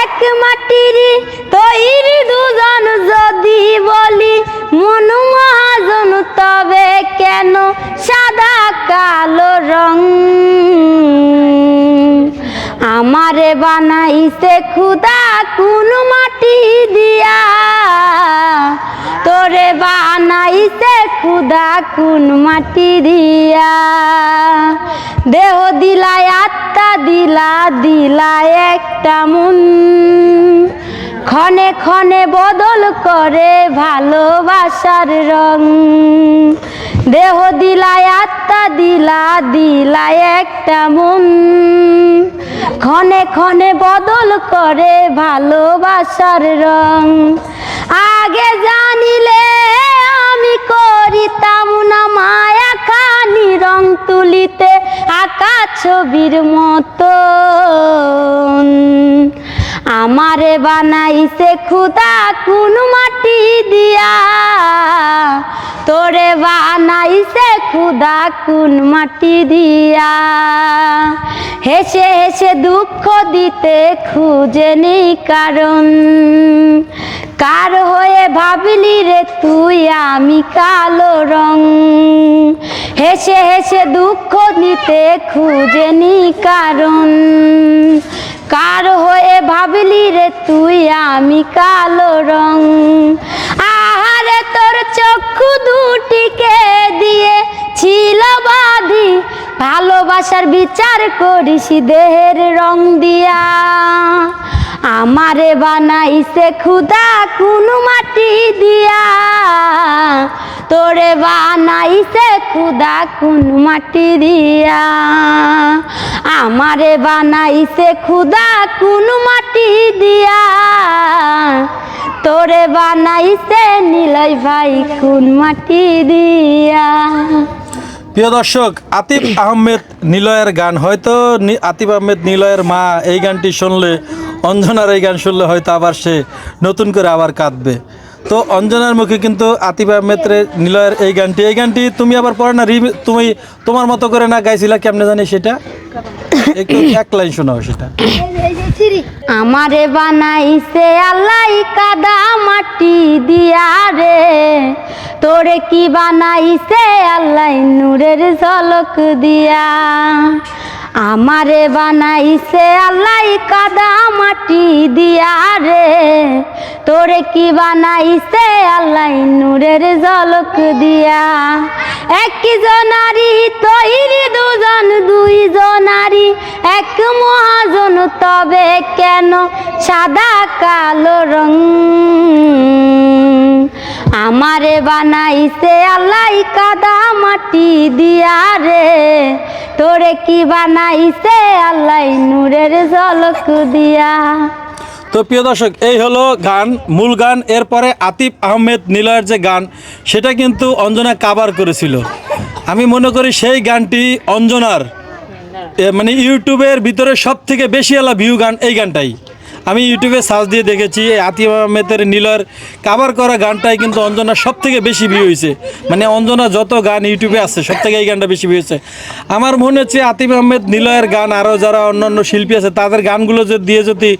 এক মাটির তৈরি দুজন যদি বলি মন মহাজন তবে কেন সাদা কালো রং? আমারে বানাইছে খুদা কোন মাটি দিয়া, তোরে বানাইছে খুদা কোন মাটি দিয়া? দেহ দিলায় আত্মা দিলা দিলায় একটা মন। ক্ষণে ক্ষণে বদল করে ভালোবাসার রং। দেহ দিলায় আত্মা দিলা দিলায় একটা মন। ক্ষণে ক্ষণে বদল করে ভালোবাসার রং। আগে জানিলে করিতাম না মায়া খানি রং তুলিতে আঁকা ছবির মতো আমারে বানাইছে খুদা কোন মাটি দিয়া। তোরে বানাইছে খুদা কোন মাটি দিয়া। হেসে হেসে দুঃখ দিতে খুঁজে নেই কারণ। কার হয়ে ভাবলি রে তুই? আমি কালো রং। হেসে হেসে দুঃখ দিতে খুঁজে নি কারণ। কার হয়ে ভাবলি রে তুই? আমি কালো রং। আহারে তোর চক্ষু দুটিকে দিয়ে ছিল বাধি। ভালোবাসার বিচার করিস দেহের রং দিয়া। আমারে বানাইছে খুদা কোন মাটি দিয়া। তোরে বানাইছে খুদা কোন মাটি দিয়া। আমারে বানাইছে খুদা কোন মাটি দিয়া। তোরে বানাইছে নিলয় ভাই কোন মাটি দিয়া। প্রিয় দর্শক, আতিফ আহমেদ নিলয়ের গান। হয়তো আতিফ আহমেদ নিলয়ের মা এই গানটি শুনলে অঞ্জনার এই গান শুনলে হয়তো আবার সে নতুন করে আবার কাঁদবে। তো অঞ্জনার মুখে কিন্তু আতিফ আহমেদ নিলয়ের এই গানটি এই গানটি তুমি আবার পরে না তুমি তোমার মতো করে না গাইছিলা, কেমনে জানি সেটা? এক লাইন শোনাও সেটা। আমারে বানাইছে আল্লাহ কাদা মাটি দিয়া রে। তোরে কি বানাইছে আল্লাহ নূরের ঝলক দিয়া। আমারে বানাইছে আল্লাহ মাটি দিয়া রে, তোরে কি বানাইছে আল্লাহ নূরের ঝলক দিয়া? এক জনারি তৈরি, দুজন, দুই জনারি। এক মহাজন, তবে কেন সাদা কালো রং? আমারে বানাইছে আল্লাহ কাদা মাটি দিয়া রে তোরে কি বানাইছে? আল্লাহ নূরের ঝলক দিয়া। তো প্রিয় দর্শক, এই হলো গান, মূল গান। এরপরে আতিফ আহমেদ নিলয়ের যে গান, সেটা কিন্তু অঞ্জনা কাবার করেছিল। আমি মনে করি সেই গানটি অঞ্জনার মানে ইউটিউবের ভিতরে সব থেকে বেশি আলা ভিউ গান এই গানটাই। আমি ইউটিউবে সার্চ দিয়ে দেখেছি আতিফ আহমেদের নীলয়ের কাভার করা গানটাই কিন্তু অঞ্জনার সব থেকে বেশি ভিউ হয়েছে মানে অঞ্জনা যত গান ইউটিউবে আছে সব থেকে এই গানটা বেশি ভিউ হয়েছে আমার মনে হচ্ছে আতিফ আহমেদ নীলয়ের গান, আরও যারা অন্যান্য শিল্পী আছে, তাদের গানগুলো যদি দিয়ে যদি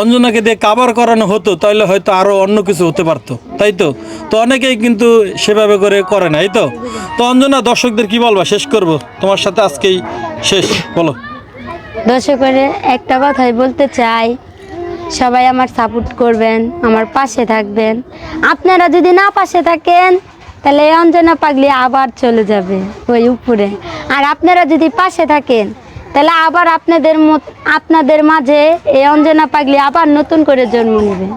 অঞ্জনাকে দিয়ে কাভার করানো হতো তাহলে হয়তো আরও অন্য কিছু হতে পারতো। তাই তো? তো অনেকেই কিন্তু সেভাবে করে করে না, এই তো? তো অঞ্জনা, দর্শকদের কি বলবা? শেষ করব। তোমার সাথে আজকেই শেষ, বলো। দর্শকের একটা কথাই বলতে চাই সবাই আমার সাপোর্ট করবেন, আমার পাশে থাকবেন। আপনারা যদি না পাশে থাকেন, তাহলে অঞ্জনা পাগলি আবার চলে যাবে ওই উপরে। আর আপনারা যদি পাশে থাকেন, তাহলে আবার আপনাদের আপনাদের মাঝে এই অঞ্জনা পাগলি আবার নতুন করে জন্ম নেবে।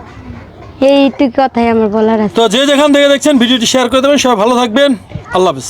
এইটুকু কথাই আমার বলার আছে। তো যে যেখান থেকে দেখছেন, ভিডিওটি শেয়ার করে দেবেন। সবাই ভালো থাকবেন। আল্লাহ হাফিজ।